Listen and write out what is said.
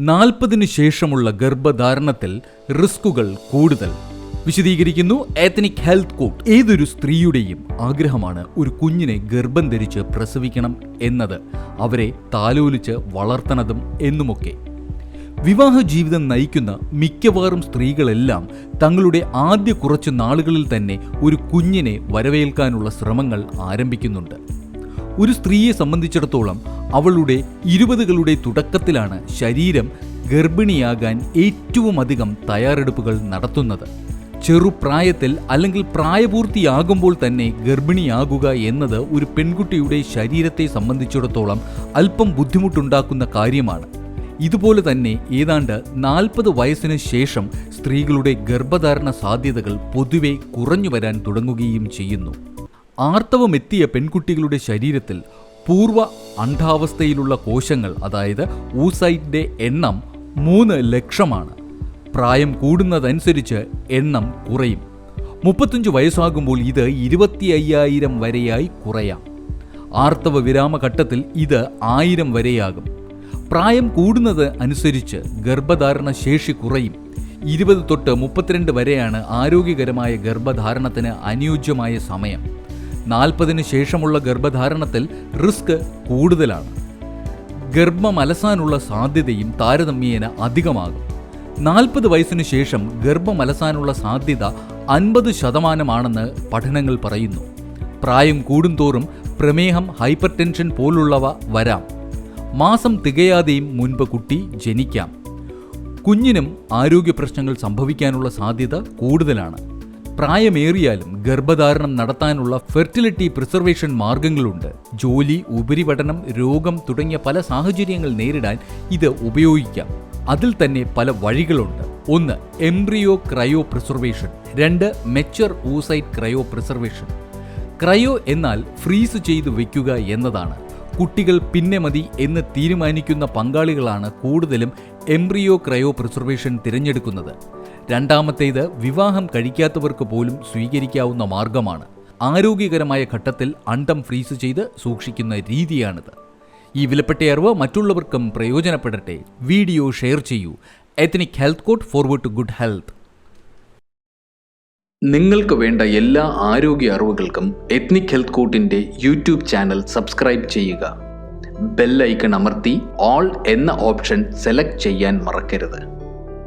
നാൽപ്പതിനു ശേഷമുള്ള ഗർഭധാരണത്തിൽ റിസ്കുകൾ കൂടുതൽ. വിശദീകരിക്കുന്നു എത്നിക് ഹെൽത്ത് കോഡ് ഏതൊരു സ്ത്രീയുടെയും ആഗ്രഹമാണ് ഒരു കുഞ്ഞിനെ ഗർഭം ധരിച്ച് പ്രസവിക്കണം എന്നത്. അവരെ താലോലിച്ച് വളർത്തണതും എന്നുമൊക്കെ. വിവാഹ ജീവിതം നയിക്കുന്ന മിക്കവാറും സ്ത്രീകളെല്ലാം തങ്ങളുടെ ആദ്യ കുറച്ച് നാളുകളിൽ തന്നെ ഒരു കുഞ്ഞിനെ വരവേൽക്കാനുള്ള ശ്രമങ്ങൾ ആരംഭിക്കുന്നുണ്ട്. ഒരു സ്ത്രീയെ സംബന്ധിച്ചിടത്തോളം അവളുടെ ഇരുപതുകളുടെ തുടക്കത്തിലാണ് ശരീരം ഗർഭിണിയാകാൻ ഏറ്റവും അധികം തയ്യാറെടുപ്പുകൾ നടത്തുന്നത്. ചെറുപ്രായത്തിൽ അല്ലെങ്കിൽ പ്രായപൂർത്തിയാകുമ്പോൾ തന്നെ ഗർഭിണിയാകുക എന്നത് ഒരു പെൺകുട്ടിയുടെ ശരീരത്തെ സംബന്ധിച്ചിടത്തോളം അല്പം ബുദ്ധിമുട്ടുണ്ടാക്കുന്ന കാര്യമാണ്. ഇതുപോലെ തന്നെ ഏതാണ്ട് നാൽപ്പത് വയസ്സിന് ശേഷം സ്ത്രീകളുടെ ഗർഭധാരണ സാധ്യതകൾ പൊതുവെ കുറഞ്ഞു വരാൻ തുടങ്ങുകയും ചെയ്യുന്നു. ആർത്തവമെത്തിയ പെൺകുട്ടികളുടെ ശരീരത്തിൽ പൂർവ അണ്ഡാവസ്ഥയിലുള്ള കോശങ്ങൾ അതായത് ഊസൈറ്റിന്റെ എണ്ണം മൂന്ന് ലക്ഷമാണ്. പ്രായം കൂടുന്നതനുസരിച്ച് എണ്ണം കുറയും. മുപ്പത്തഞ്ച് വയസ്സാകുമ്പോൾ ഇത് ഇരുപത്തി അയ്യായിരം വരെയായി കുറയാം. ആർത്തവ വിരാമഘട്ടത്തിൽ ഇത് ആയിരം വരെയാകും. പ്രായം കൂടുന്നത് അനുസരിച്ച് ഗർഭധാരണ ശേഷി കുറയും. ഇരുപത് തൊട്ട് മുപ്പത്തിരണ്ട് വരെയാണ് ആരോഗ്യകരമായ ഗർഭധാരണത്തിന് അനുയോജ്യമായ സമയം. നാൽപ്പതിന് ശേഷമുള്ള ഗർഭധാരണത്തിൽ റിസ്ക് കൂടുതലാണ്. ഗർഭം അലസാനുള്ള സാധ്യതയും താരതമ്യേന അധികമാകും. നാൽപ്പത് വയസ്സിനു ശേഷം ഗർഭം അലസാനുള്ള സാധ്യത അൻപത് ശതമാനമാണെന്ന് പഠനങ്ങൾ പറയുന്നു. പ്രായം കൂടുന്തോറും പ്രമേഹം ഹൈപ്പർ ടെൻഷൻ പോലുള്ളവ വരാം. മാസം തികയാതെയും മുൻപ് കുട്ടി ജനിക്കാം. കുഞ്ഞിനും ആരോഗ്യ പ്രശ്നങ്ങൾ സംഭവിക്കാനുള്ള സാധ്യത കൂടുതലാണ്. പ്രായമേറിയാലും ഗർഭധാരണം നടത്താനുള്ള ഫെർട്ടിലിറ്റി പ്രിസർവേഷൻ മാർഗങ്ങളുണ്ട്. ജോലി ഉപരിപഠനം രോഗം തുടങ്ങിയ പല സാഹചര്യങ്ങൾ നേരിടാൻ ഇത് ഉപയോഗിക്കാം. അതിൽ തന്നെ പല വഴികളുണ്ട്. ഒന്ന് എംബ്രിയോ ക്രയോ പ്രിസർവേഷൻ. രണ്ട് mature oocyte cryo preservation. Cryo എന്നാൽ ഫ്രീസ് ചെയ്തു വയ്ക്കുക എന്നതാണ്. കുട്ടികൾ പിന്നെ മതി എന്ന് തീരുമാനിക്കുന്ന പങ്കാളികളാണ് കൂടുതലും എംബ്രിയോ ക്രയോ പ്രിസർവേഷൻ തിരഞ്ഞെടുക്കുന്നത്. രണ്ടാമത്തേത് വിവാഹം കഴിക്കാത്തവർക്ക് പോലും സ്വീകരിക്കാവുന്ന മാർഗമാണ്. ആരോഗ്യകരമായ ഘട്ടത്തിൽ അണ്ടം ഫ്രീസ് ചെയ്ത് സൂക്ഷിക്കുന്ന രീതിയാണിത്. ഈ വിലപ്പെട്ട അറിവ് മറ്റുള്ളവർക്കും പ്രയോജനപ്പെടട്ടെ. വീഡിയോ ഷെയർ ചെയ്യൂ. Ethnic health code forward to good health നിങ്ങൾക്ക് വേണ്ട എല്ലാ ആരോഗ്യ അറിവുകൾക്കും എത്നിക് ഹെൽത്ത് കോട്ടിന്റെ യൂട്യൂബ് ചാനൽ സബ്സ്ക്രൈബ് ചെയ്യുക. ബെൽ ഐക്കൺ അമർത്തി ഓൾ എന്ന ഓപ്ഷൻ സെലക്ട് ചെയ്യാൻ മറക്കരുത്.